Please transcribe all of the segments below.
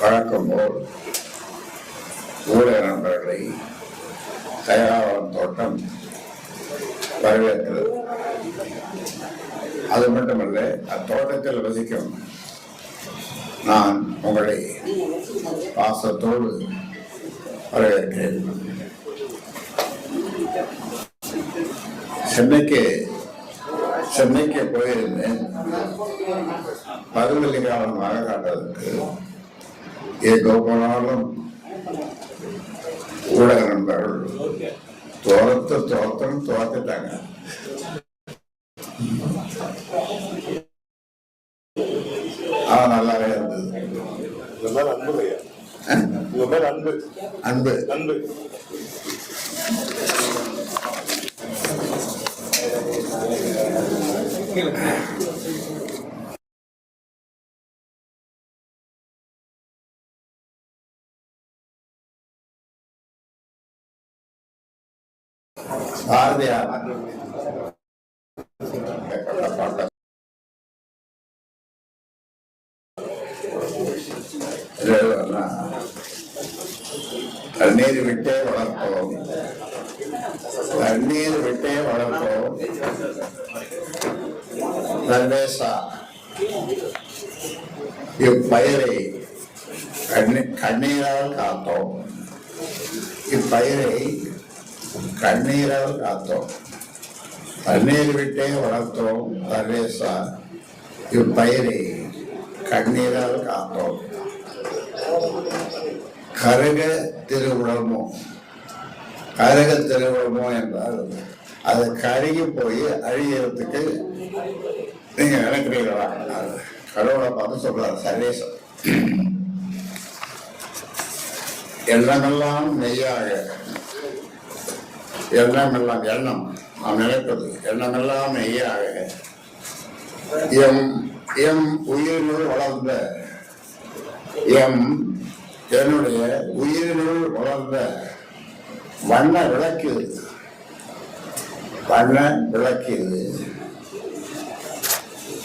வழக்கம் போல் ஊடக நண்பர்களை தயாராவரம் தோட்டம் வரவேற்கிறது. அது மட்டுமல்ல அத்தோட்டத்தில் வசிக்கும் நான் உங்களை பாசத்தோடு வரவேற்கிறேன். சென்னைக்கு சென்னைக்கு போயிருந்தேன். பருவலிகாலம் மழை காட்டுறதுக்கு எங்கோ போனாலும் ஊடக நண்பர்கள் துரத்து துரத்துன்னு துரத்துட்டாங்க ஆனா நல்லாவே இருந்தது. அன்பு அன்பு. அன்பு. அன்பு. பாரதியார். தண்ணீர் விட்டே வளர்ப்போம். தண்ணீர் விட்டே வளர்ப்போம். சர்வேசா. இப்பயிரை கண்ணீரால் காத்தோம். இப்பயிரை கண்ணீரால் காத்தோம். தண்ணீர் விட்டே வளர்த்தோம் சர்வேசா இப்பயிரை கண்ணீரால் காத்தோம். கருக திருவுடமோ? கருக திருவுடமோ என்றால் அது கருகி போய் அழியறதுக்கு நீங்க நினைக்கிறீங்களா கடவுளை பார்த்து சொல்றாரு சர்வேசம் எண்ணமெல்லாம் மெய்யாக எண்ணமெல்லாம் எண்ணம் நாம் நினைப்பது எண்ணமெல்லாம் மெய்யாக. எம் எம் உயிரினுள் வளர்ந்த எம் என்னுடைய உயிரினுள் வளர்ந்த வண்ண விளக்கு வண்ண விளக்கு.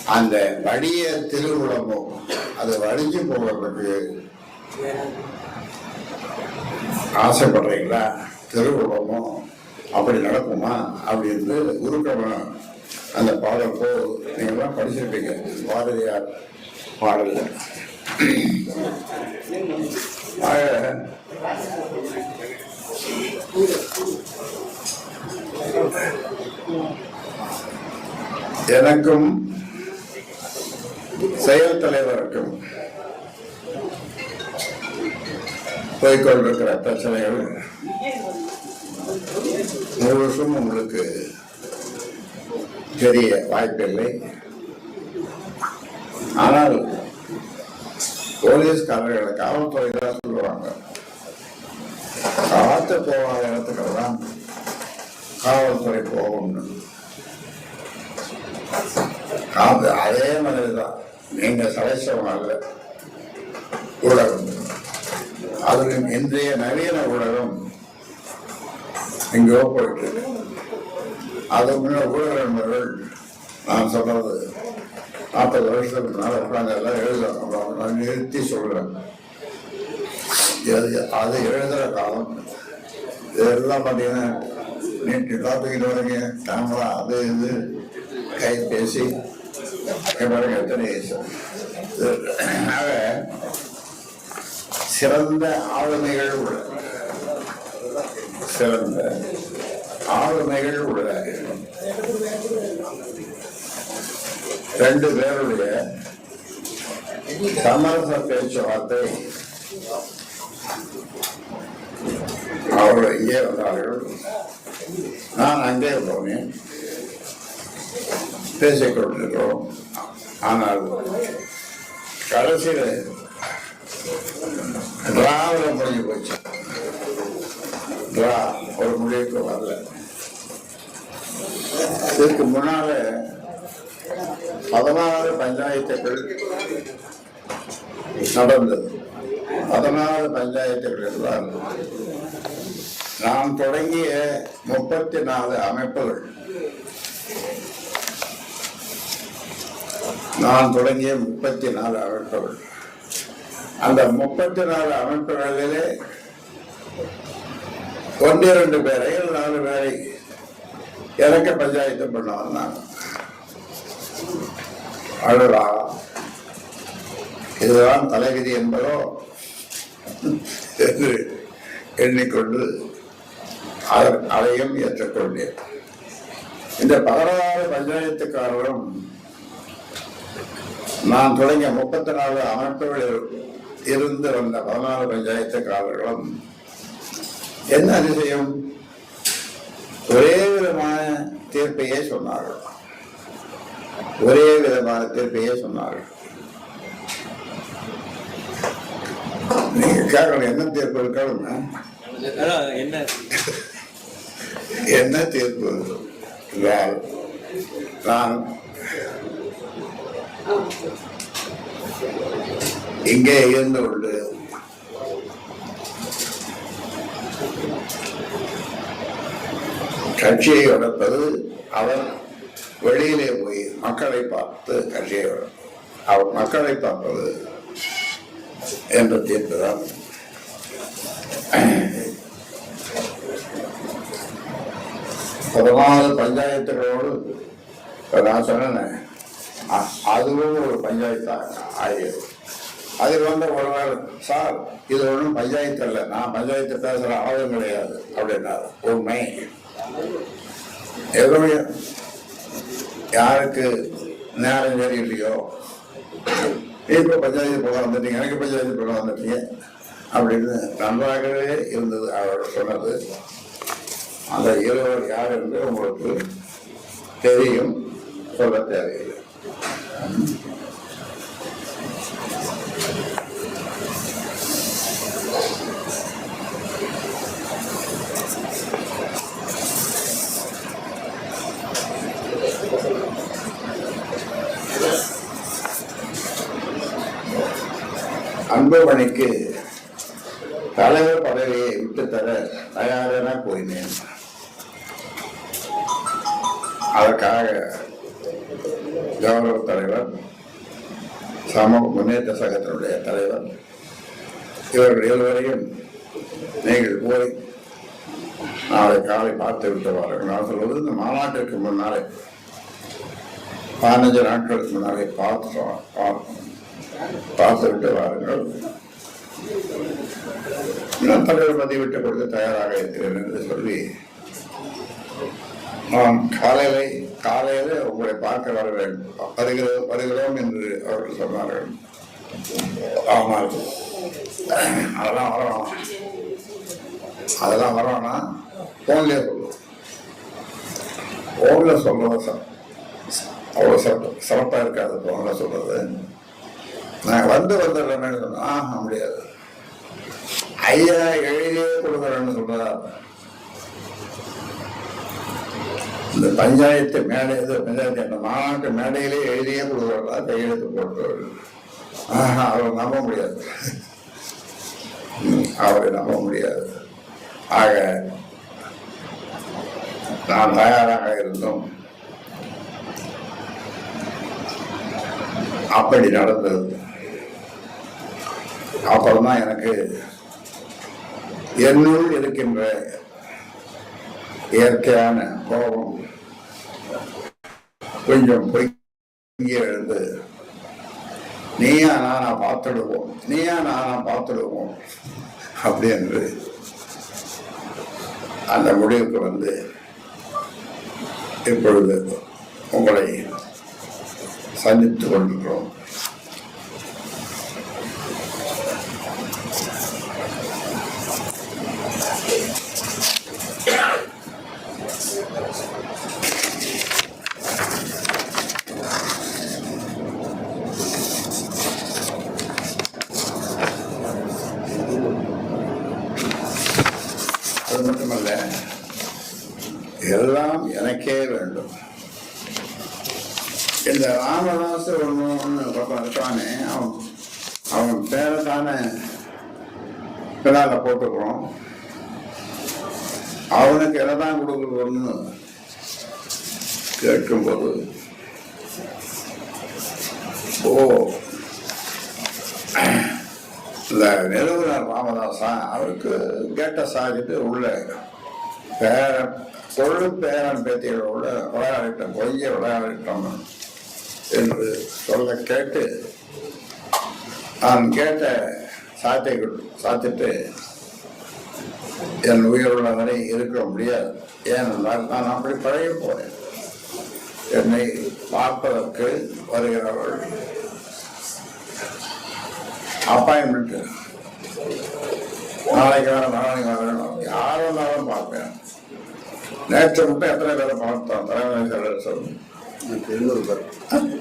அந்த வடிய திருவுடம்போ அது வடிஞ்சு போகிறதுக்கு ஆசைப்படுறீங்களா? திருவுடம்போ அப்படி நடக்குமா அப்படின்னு உருக்கணும் அந்த பாடப்போ நீங்கள்லாம் படிச்சிருப்பீங்க. பாரதியார் பாடல் ஆக, எனக்கும் செயல் தலைவருக்கும் போய்கொண்டிருக்கிற பிரச்சனைகள் ஒரு வருஷம் உங்களுக்கு தெரிய வாய்ப்பில்லை. ஆனால் போலீஸ்காரர்களை காவல்துறை தான் சொல்லுவாங்க. காத்து போகாத இடத்துக்கெல்லாம் காவல்துறை போகும்னு. காத்து அதே மாதிரி தான். நீங்க சலைச்சவங்க அல்ல ஊடகம். அதுவும் இன்றைய நவீன ஊடகம் எங்கேயோ போயிட்டு. இருக்கு. அது முன்ன ஊடக நண்பர்கள் நான் சொல்கிறது நாற்பது வருஷத்துக்கு மேலே உட்காந்து எல்லாம் எழுதுறோம் நான் நிறுத்தி சொல்கிறேன் இது- அது எழுதுற காலம். இதெல்லாம் பார்த்தீங்கன்னா நீட்டு டாபிக் வரைங்க. கேமரா அது இது கைபேசி. இங்க பாருங்க எத்தனை ஆக சிறந்த ஆளுமைகள் உள்ள சிறந்த uh, ஆளுமைகள் உள்ளதாக. ரெண்டு பேருடைய சமரச பேச்சுவார்த்தை அவர்கள் இங்கே வந்தார்கள் நான் அங்கே போனேன். பேசிக்கொண்டிருக்கிறோம். ஆனால் கடைசியில் டிராவில முடிஞ்சு போச்சு. ஒரு முடிவுக்கு வரல. இதுக்கு முன்னால பதினாறு பஞ்சாயத்துகள் நடந்தது. பதினாறு பஞ்சாயத்துகள் என்றால் நாம் தொடங்கிய முப்பத்தி நாலு அமைப்புகள். நான் தொடங்கிய முப்பத்தி நாலு அமைப்புகள். அந்த முப்பத்தி நாலு அமைப்புகளிலே ஒன்றிரண்டு பேரை நாலு பேரை எனக்கு பஞ்சாயத்து பண்ண வந்தாங்க அழுதா இதுதான் தலைவிதி என்பதோ? என்று எண்ணிக்கொண்டு அதையும் ஏற்றுக்கொண்டேன். இந்த பதினாறு பஞ்சாயத்துக்காரரும் நான் தொடங்கிய முப்பத்தி நாலு அமைப்புகளில் இருந்து வந்த பதினாறு பஞ்சாயத்துக்காரர்களும் என்ன அதிசயம்? ஒரே விதமான தீர்ப்பையே சொன்னார்கள். ஒரே விதமான தீர்ப்பையே சொன்னார்கள். நீங்க கேட்கணும் என்ன தீர்ப்பு இருக்கணும் என்ன? என்ன தீர்ப்பு? என்றால் நான் இங்கே இருந்து கொண்டு கட்சியை வளர்ப்பது அவர் வெளியிலே போய் மக்களை பார்த்து கட்சியை வளர்ப்பது. அவர் மக்களை பார்ப்பது என்ற தீர்ப்பு தான் பஞ்சாயத்துகளோடு நான் சொன்னேன் அதுவும் ஒரு பஞ்சாயத்தாக ஆகியது. அதில் வந்து ஒருவர் சார் இது ஒன்றும் பஞ்சாயத்து அல்ல. நான் பஞ்சாயத்து பேசுகிற ஆளும் கிடையாது. அப்படின்னாரு. உண்மை. எதுவும் யாருக்கு நேரம் சரியில்லையோ இப்போ பஞ்சாயத்து போக வந்துட்டீங்க எனக்கு பஞ்சாயத்து போக வந்துட்டீங்க அப்படின்னு நன்றாகவே இருந்தது அவரோட சொன்னது. அந்த இருவர் யார் என்று உங்களுக்கு தெரியும் சொல்ல தேவையில்லை. அன்புமணிக்கு தலைவர் பதவியை விட்டு தர தயாரென கூறினேன் அதற்காக கௌரவ தலைவர் சமூக முன்னேற்ற சங்கத்தினுடைய தலைவர் இவர்கள் இருவரையும் நீங்கள் போய் நாளை காலை பார்த்து விட்டு வாருங்கள் நான் சொல்வது இந்த மாநாட்டிற்கு முன்னாலே பதினஞ்சு நாட்களுக்கு முன்னாலே பார்த்து பார்ப்போம். பார்த்து விட்டு வாருங்கள் இன்னும் தலைவர் பதவி கொடுக்க தயாராக இருக்கிறேன் என்று சொல்லி நான் காலையிலே காலையில உங்களை பார்க்க வர வேண்டும். வருகிறோம் வருகிறோம் என்று அவர்கள் சொன்னார்கள். ஆமாம் அதெல்லாம் வரோம் அதெல்லாம் வரோம்னா ஃபோன்லேயே சொல்லுவோம் போன்ல சொல்லுவோம் அவ்வளோ சிறப்பு சிறப்பாக இருக்காது போன்ல சொல்றது. நான் வந்து வந்துடுறேன்னு சொன்னா ஆக முடியாது. ஐயா எழுதியே கொடுக்குறேன்னு சொல்றாரு இந்த பஞ்சாயத்து மேடை இது பஞ்சாயத்து அந்த மாநாட்டு மேடையிலே எழுதியே கொடுக்குறா கையெழுத்து போட்டவர். ஆஹா அவரை நம்ப முடியாது. அவரை நம்ப முடியாது. ஆக நான் தயாராக இருந்தோம். அப்படி நடந்தது. அப்புறம்தான் எனக்கு என்னுள் இருக்கின்ற இயற்கையான கோபம் கொஞ்சம் பொங்கி எழுந்து நீயா நானா பார்த்துடுவோம் நீயா நானா பார்த்துடுவோம் அப்படி என்று அந்த முடிவுக்கு வந்து இப்பொழுது உங்களை சந்தித்துக் கொண்டிருக்கிறோம் அது மட்டுமல்ல எல்லாம் எனக்கே வேண்டும் இந்த ராமதாஸ் ஒன்று ஒன்று பக்கம் இருக்கானே அவன் அவன் பேரை தானே. பின்னால போட்டுக்கிறோம். அவனுக்கு என்னதான் கொடுக்கணும்னு கேட்கும்போது ஓ இந்த நிறுவனர் ராமதாசா அவருக்கு கேட்ட சாதிட்டு உள்ள பேர பொருள் பேரன் பேத்திகளோட விளையாடிட்டோம் பொய்ய விளையாடிட்டோம் என்று சொல்ல கேட்டு நான் கேட்ட சாட்டைகள் சாத்திட்டு என் உயிருள்ள வரை இருக்க முடியாது. ஏனென்றால் நான் அப்படி பழைய போறேன் என்னை பார்ப்பதற்கு வருகிறவர்கள் அப்பாயின்மெண்ட் நாளைக்கு வேணும் நாளைக்கு வரணும் யார் வந்தாலும் பார்ப்பேன். நேற்று மட்டும் எத்தனை பேரை பார்த்தோம் தலைமை செயலர் எண்ணூறு பேர்.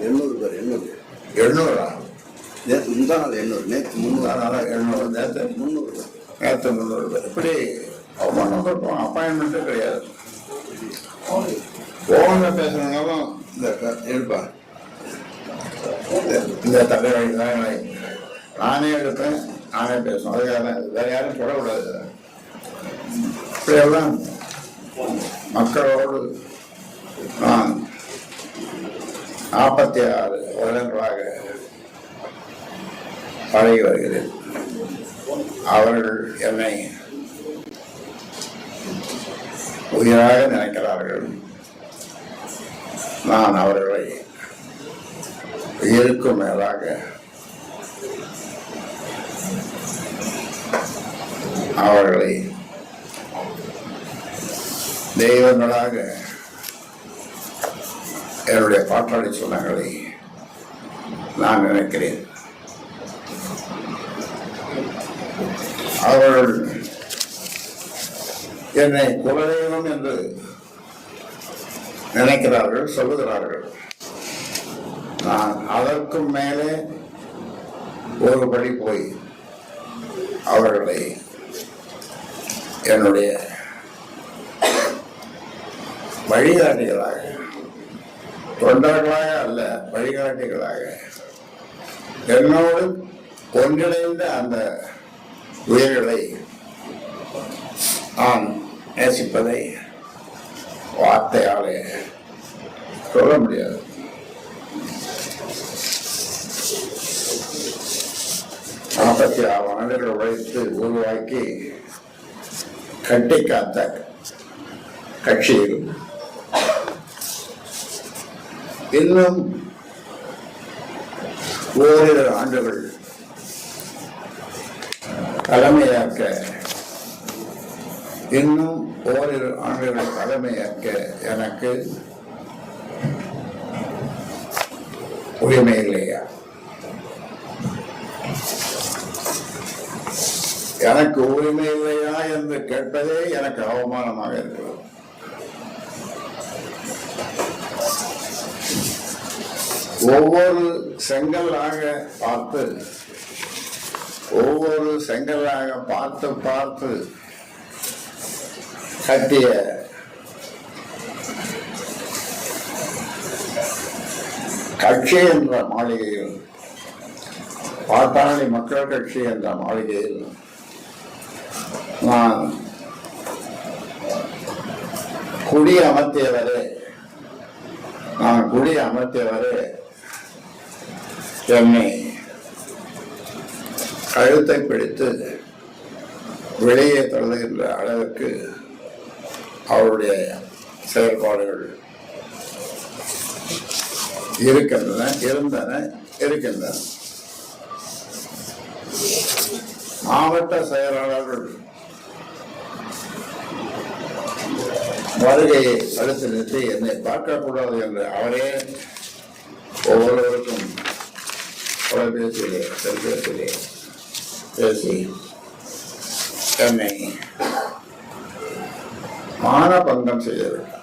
எண்ணூறு பேர் எண்ணூறு. எண்ணூறா? நேற்று முந்தா நாள் எண்ணூறு. நேற்று முந்நூறு. அதனால எண்ணூறு. நேற்று முந்நூறு பேர். நேற்று முந்நூறு பேர். இப்படி அவமானம் கொடுப்போம் அப்பாயின்மெண்ட்டே கிடையாது. போன பேசணுன்னாலும் இந்த இருப்பா. இந்த- தான் நானே எடுப்பேன் நானே பேசணும் அதுக்காக. வேற யாரும் சொல்லக்கூடாது இப்படியெல்லாம் மக்களோடு நான் நாற்பத்தி ஆறு வருடங்களாக பழகி வருகிறேன். அவர்கள் என்னை உயிராக நினைக்கிறார்கள். நான் அவர்களை உயிருக்கும் மேலாக அவர்களை தெய்வங்களாக என்னுடைய பாட்டாளி சொன்னங்களை நான் நினைக்கிறேன். அவர்கள் என்னை குலதெய்வம் என்று நினைக்கிறார்கள் சொல்லுகிறார்கள். நான் அதற்கும் மேலே ஒரு படி போய் அவர்களை என்னுடைய வழிகாட்டிகளாக தொண்டர்களாக அல்ல வழிகாட்டிகளாக. என்னோடு ஒன்றிணைந்த அந்த உயிர்களை நான் நேசிப்பதை வார்த்தையாலே சொல்ல முடியாது. நாற்பத்தி ஆறு ஆண்டுகள் உழைத்து உருவாக்கி கட்டி காத்த கட்சியிலும் இன்னும் ஓரிரு ஆண்டுகள் தலைமையாக்க இன்னும் ஓரிரு ஆண்டுகள் தலைமையாக்க எனக்கு உரிமை இல்லையா? எனக்கு உரிமை இல்லையா என்று கேட்பதே எனக்கு அவமானமாக இருக்கிறது. ஒவ்வொரு செங்கல்லாக பார்த்து ஒவ்வொரு செங்கல்லாக பார்த்து பார்த்து கட்டிய கட்சி என்ற மாளிகையில் பாட்டாளி மக்கள் கட்சி என்ற மாளிகையில் நான் குடி அமர்த்தியவரே நான் குடி அமர்த்தியவரே என்னை கழுத்தை பிடித்து வெளியே தள்ளுகின்ற அளவுக்கு அவருடைய செயல்பாடுகள் இருக்கின்றன இருந்தன இருக்கின்றன. மாவட்ட செயலாளர்கள் வருகையை அடுத்து நிறுத்தி என்னை பார்க்கக்கூடாது என்று அவரே ஒவ்வொருவருக்கும் தொலைபேசியிலே செல்பேசியிலே பேசி என்னை மானபங்கம் செய்ய வேண்டும்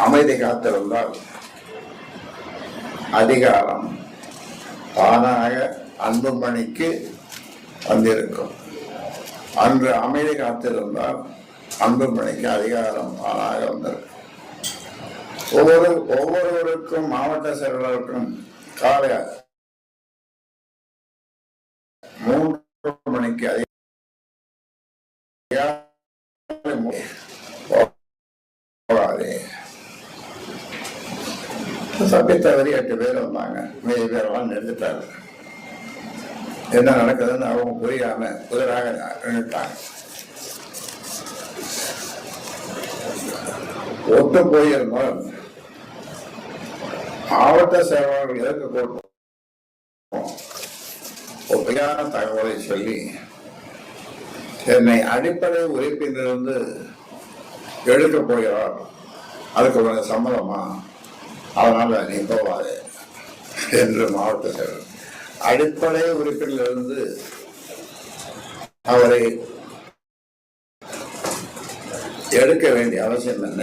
அமைதி காத்திருந்தால் அதிகாரம் தானாக அன்பு மணிக்கு வந்திருக்கும் அன்று அமைதி காத்திருந்தால் அன்புமணிக்கு அதிகாரம் ஆளாக வந்தது ஒவ்வொரு ஒவ்வொருவருக்கும் மாவட்ட செயலாளருக்கும் காலை மூன்று மணிக்கு அதிகாரம் போகாதே தவறி எட்டு பேர் வந்தாங்க. மீதி பேரெல்லாம் நிறுத்திட்டாரு என்ன நடக்குதுன்னு அவங்க புரியாம புதிராக நின்றுட்டாங்க ஒத்து போயிருந்தால் மாவட்ட செயலாளர்கள் எதற்கு கூட்டம் பொய்யான தகவலை சொல்லி என்னை அடிப்படை உறுப்பினரிலிருந்து எடுக்க போகிறார். அதுக்கு உனக்கு சம்மதமா அதனால நீ போவாது என்று மாவட்ட செயலர் அடிப்படை உறுப்பினரிலிருந்து அவரை எடுக்க வேண்டிய அவசியம் என்ன?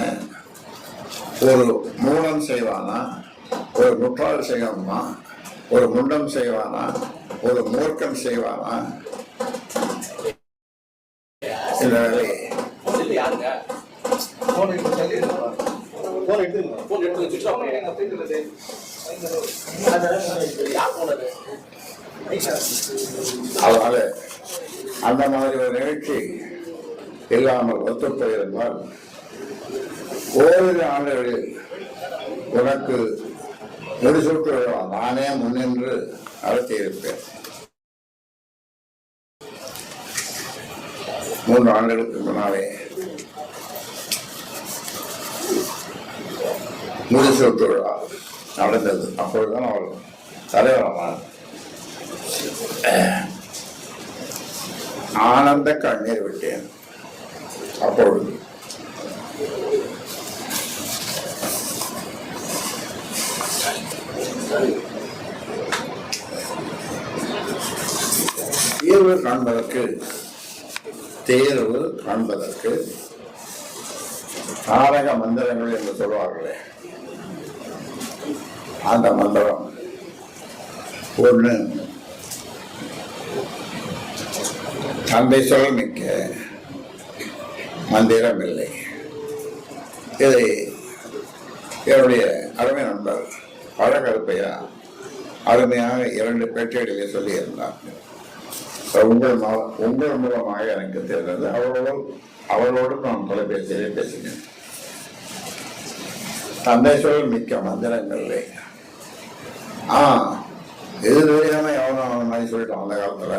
ஒரு மூலம் செய்வானா? ஒரு முற்றால் செய்வானா? ஒரு முண்டம் செய்வானா? ஒரு மூர்க்கம் செய்வானா? இந்த வேலையை. அதனால அந்த மாதிரி ஒரு நிகழ்ச்சி இல்லாமல் ஒத்துப்போயிருந்தால் ஓரிரு ஆண்டுகளில் உனக்கு முடிசூட்டு விழா நானே முன்னின்று நடத்தியிருப்பேன் மூன்று ஆண்டுகளுக்கு முன்னாலே முடிசூட்டு விழா நடந்தது. அப்பொழுதுதான் அவர் தலைவரமான ஆனந்த கண்ணீர் விட்டேன். அப்பொழுது தீர்வு காண்பதற்கு தேர்வு காண்பதற்கு தாரக மந்திரங்கள் என்று சொல்வார்களே. அந்த மந்திரம். ஒன்று தந்தை சொல் மிக்க மந்திரம் இல்லை. இதை என்னுடைய அருமை நண்பர் பழகருப்பையா அருமையாக இரண்டு பேட்டிகளிலே சொல்லியிருந்தார். உங்கள் உங்கள் மூலமாக எனக்கு தெரிந்தது அவரோடு அவரோடு நான் தொலைபேசியிலே பேசினேன். தந்தை மிக்க மந்திரங்கள். ஆ இது தெரியாம எவனும் அவன் மாதிரி சொல்லிட்டான் அந்த காலத்துல.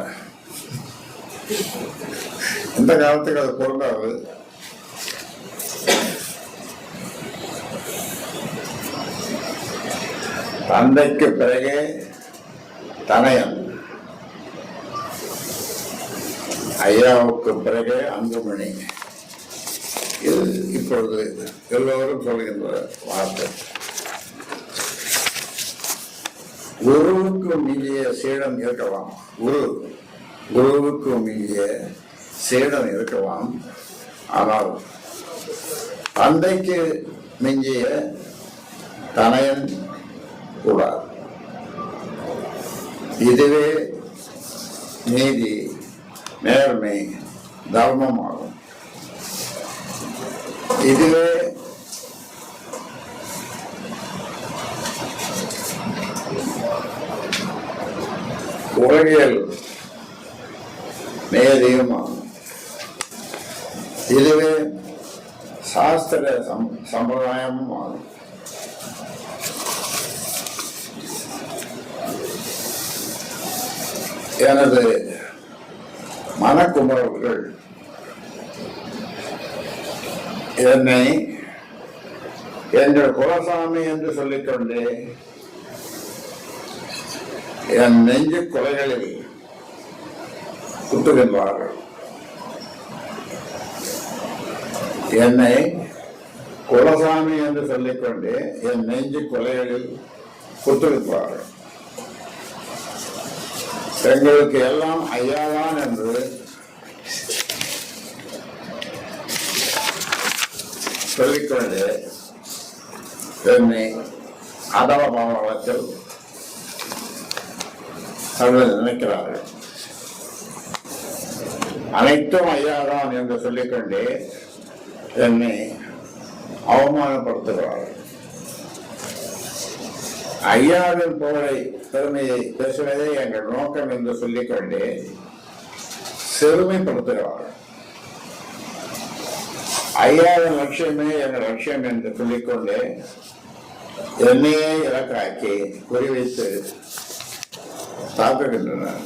இந்த காலத்துக்கு அது பொருளாது தந்தைக்கு பிறகே தனயம் ஐயாவுக்கு பிறகே அன்புமணி. இது இப்பொழுது எல்லோரும் சொல்கின்ற வார்த்தை. குருவுக்கு மீதிய சீடம் இருக்கலாம். குரு குருவுக்கு மீதிய சீடம் இருக்கலாம். ஆனால் தந்தைக்கு மிஞ்சிய தனையன் கூடாது. இதுவே நீதி நேர்மை தர்மமாகும். இதுவே உலகியல் நேதியும் இதுவே சாஸ்திர சம் சம்பிரதாயமும் ஆகும் எனது மனக்குமரர்கள் என்னை எங்கள் குலசாமி என்று சொல்லிக்கொண்டே என் நெஞ்சு கொலைகளில் குத்துகின்றார்கள். என்னை குலசாமி என்று சொல்லிக்கொண்டே என் நெஞ்சு கொலைகளில் குத்துகின்றார்கள். எங்களுக்கு எல்லாம் ஐயாதான் என்று. சொல்லிக்கொண்டு என்னை அதவ பாவத்தில் அவர்கள் நினைக்கிறார்கள். அனைத்தும் ஐயாதான் என்று சொல்லிக்கொண்டே என்னை அவமானப்படுத்துகிறார்கள் ஐயாவின் புகழை பெருமையை பேசுவதே எங்கள் நோக்கம் என்று சொல்லிக்கொண்டு சிறுமைப்படுத்துகிறார்கள் ஐயாவின் லட்சியமே எங்கள் லட்சியம் என்று சொல்லிக்கொண்டு என்னையே இலக்காக்கி குறிவைத்து தாக்குகின்றனர்.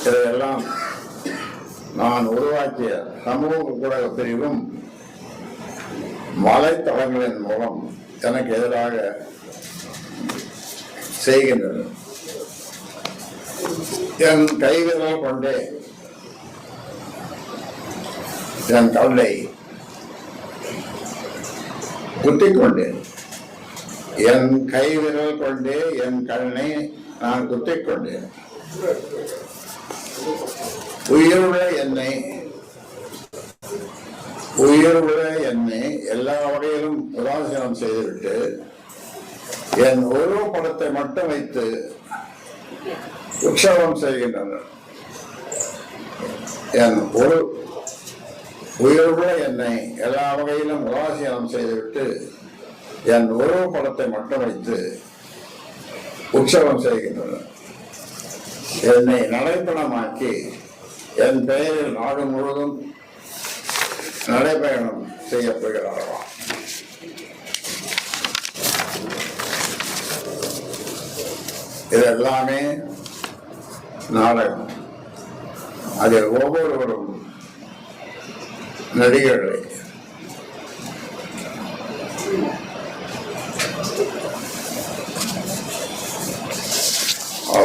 இதையெல்லாம் நான் உருவாக்கிய சமூக ஊடக பிரிவும் வலைத்தளங்களின் மூலம் எனக்கு எதிராக செய்கின்றனர். என் கைவிரல் கொண்டே என் கல்லை குத்திக் கொண்டேன் என் கைவிரல் கொண்டே என் கண்ணை நான் குத்திக் கொண்டேன். உயிருள்ள என்னை உயிருள்ள என்னை எல்லா வகையிலும் உதாசீனம் செய்துவிட்டு என் உருவ படத்தை மட்டும் வைத்து உற்சவம் செய்கின்றனர். என் ஒரு உயிருள்ள என்னை எல்லா வகையிலும் உதாசீனம் செய்துவிட்டு என் உருவ படத்தை மட்டும் வைத்து உற்சவம் செய்கின்றனர். என்னை நடைப்பணமாக்கி என் பெயரில் நாடு முழுவதும் நடைபயணம் செய்யப்படுகிறாராம் இதெல்லாமே நாடகம் அதில் ஒவ்வொருவரும் நடிகர்களை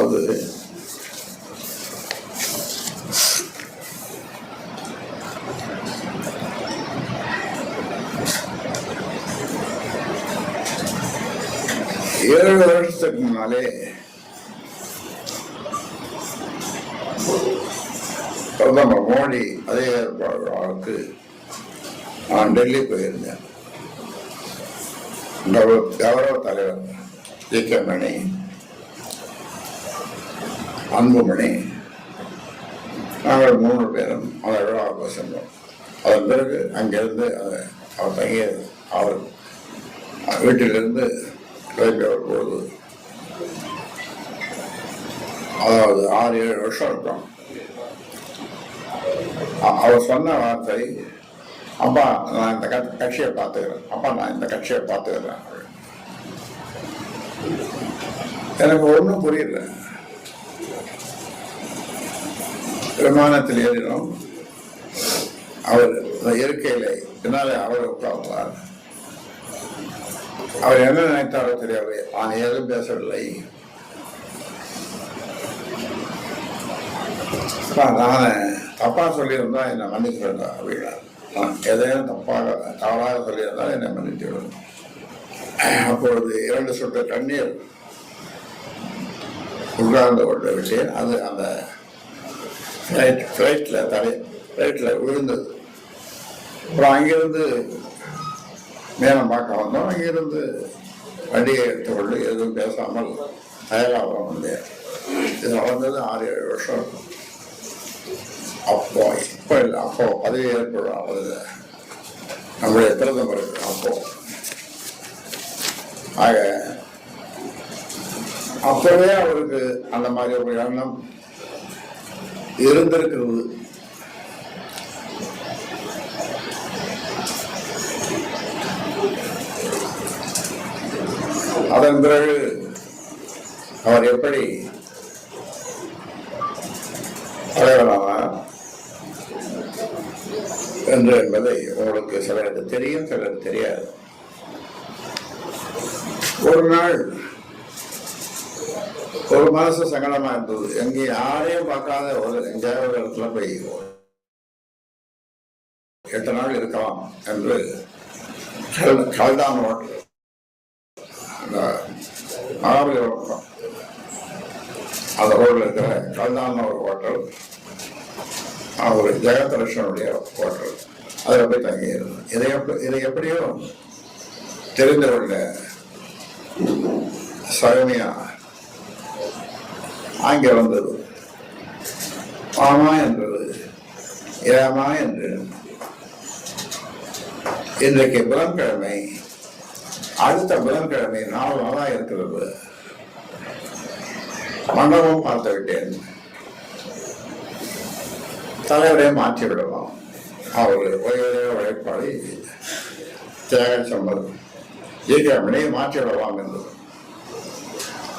அதாவது ஏழு வருஷத்துக்கு பிரதமர் மோடி அதே ஏற்பாடுக்கு நான் டெல்லி போயிருந்தேன் கௌரவ தலைவர் ஜி கே மணி அன்புமணி நாங்கள் மூணு பேரும் அந்த விழாவுக்கு சென்றோம் அதன் பிறகு அங்கிருந்து அவர் தங்கிய அவர் வீட்டிலிருந்து கிளம்பி வரும்போது அதாவது ஆறு ஏழு வருஷம் இருக்கும் அவர் சொன்ன வார்த்தை அப்பா நான் இந்த கட்சியை பார்த்துக்கிறேன். அப்பா நான் இந்த கட்சியை பார்த்துக்கிறேன். எனக்கு ஒன்றும் புரியல. விமானத்தில் ஏறினோம். அவர் அந்த இருக்கையில அவர் உட்கார்ந்தார். அவர் என்ன நினைத்தாரோ தெரியவில்லை நான் ஏதும் பேசவில்லை. நான் தப்பாக சொல்லியிருந்தா என்னை மன்னிச்சிருந்தா அப்படின்னா எதையும் தப்பாக தவறாக சொல்லியிருந்தால் என்னை மன்னித்து விடணும் அப்பொழுது இரண்டு சொட்டு தண்ணீர் உட்கார்ந்து கொண்டு விட்டேன் அது அந்த ஃப்ளைட் ஃப்ளைட்டில் தலை ஃப்ளைட்டில் விழுந்தது. அப்புறம் அங்கிருந்து மேலம் பார்க்க வந்தோம். அங்கிருந்து வண்டியை எடுத்துக்கொண்டு எதுவும் பேசாமல் அயலாபுரம் வந்தேன் இது நடந்தது ஆறு ஏழு வருஷம். இருக்கும் அப்போ இப்போ இல்லை அப்போ பதவி ஏற்படும் நம்முடைய பிரதமர் அப்போ. ஆக அப்பவே அவருக்கு அந்த மாதிரி ஒரு எண்ணம் இருந்திருக்கிறது. அதன் பிறகு அவர் எப்படி என்று என்பதை உங்களுக்கு சிலருக்கு தெரியும் சிலருக்கு தெரியாது. ஒரு நாள் ஒரு மாதம் சங்கடமா இருந்தது. எங்க யாரையும் பார்க்காத ஒரு எங்கேயாவது ஒரு இடத்துல போய் எட்டு நாள் இருக்கலாம் என்று கல்- கல்தான் ஹோட்டல் அந்த மகாபலிபுரம் அந்த ரோட்ல இருக்கிற கல்தான் ஒரு ஹோட்டல் ஒரு ஜெகதலட்சுமனுடைய ஹோட்டல். அதில் போய் தங்கியிருந்தோம் இதை எப்படி இதை எப்படியோ தெரிந்து கொள்ள சௌமியா அங்கே வந்தது. ஆமா என்றது ஏமா என்று. இன்றைக்கு புதன்கிழமை அடுத்த புதன்கிழமை நாலு நாளாக இருக்கிறது. மண்டபம் பார்த்து விட்டேன் தலைவரை மாற்றி விடலாம் அவர் ஓய்வதே உழைப்பாளி போய் தியாக இருக்கிற ஜெயிக்காமலே மாற்றிவிடலாம் என்று.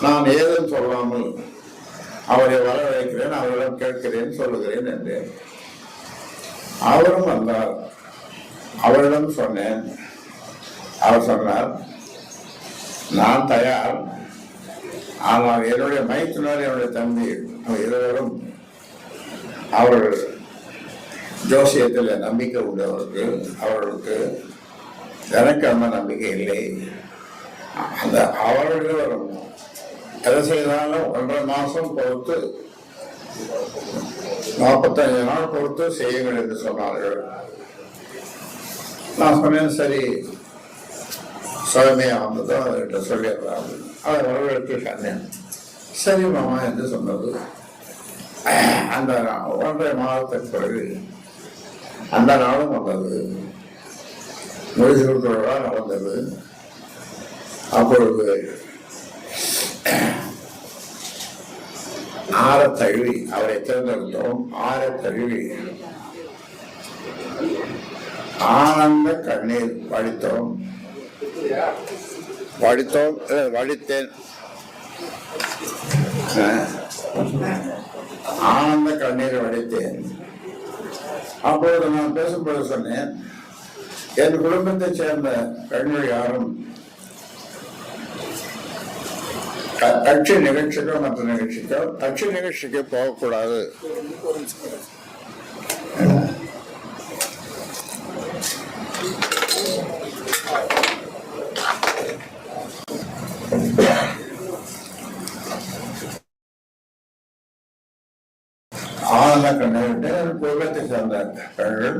நான் ஏதும் சொல்லாமல் அவரை வரவழைக்கிறேன் அவரிடம் கேட்கிறேன் சொல்லுகிறேன் என்றேன். அவரும் வந்தார். அவரிடம் சொன்னேன். அவர் சொன்னார் நான் தயார். ஆனால் என்னுடைய மைத்துனர் என்னுடைய தம்பி இருவரும் அவர்கள் ஜோசியத்தில் நம்பிக்கை உள்ளவருக்கு அவர்களுக்கு எனக்கு அந்த நம்பிக்கை இல்லை. அந்த அவர்கள் எதை செய்தாலும் ஒன்றரை மாதம் பொறுத்து நாற்பத்தஞ்சு நாள் பொறுத்து செய்யுங்கள் என்று சொன்னார்கள். நான் சொன்னேன் சரி சுயமையா வந்ததோ அவர்கிட்ட சொல்லிடுறாங்க அவர் வரவேற்று கண்ணேன் சரி மாமா என்று சொன்னது. அந்த ஒன்றரை மாதத்துக்கு பிறகு அந்த நாளும் வந்தது. மொழி விழா நடந்தது. அப்பொழுது ஆற தழுவி அவரை தேர்ந்தெடுத்தோம். ஆற தழுவி ஆனந்த கண்ணீர் வடித்தோம். வடித்தோம் வடித்தேன். ஆனந்த கண்ணீர் வடித்தேன். அப்பொழுது நான் பேசும்போது சொன்னேன் என் குடும்பத்தைச் சேர்ந்த பெண்கள் யாரும் கட்சி நிகழ்ச்சிக்கோ மற்ற நிகழ்ச்சிக்கோ கட்சி நிகழ்ச்சிக்கு போகக்கூடாது. ஆனந்த கண்ணீர் குடும்பத்தை சேர்ந்த பெண்கள்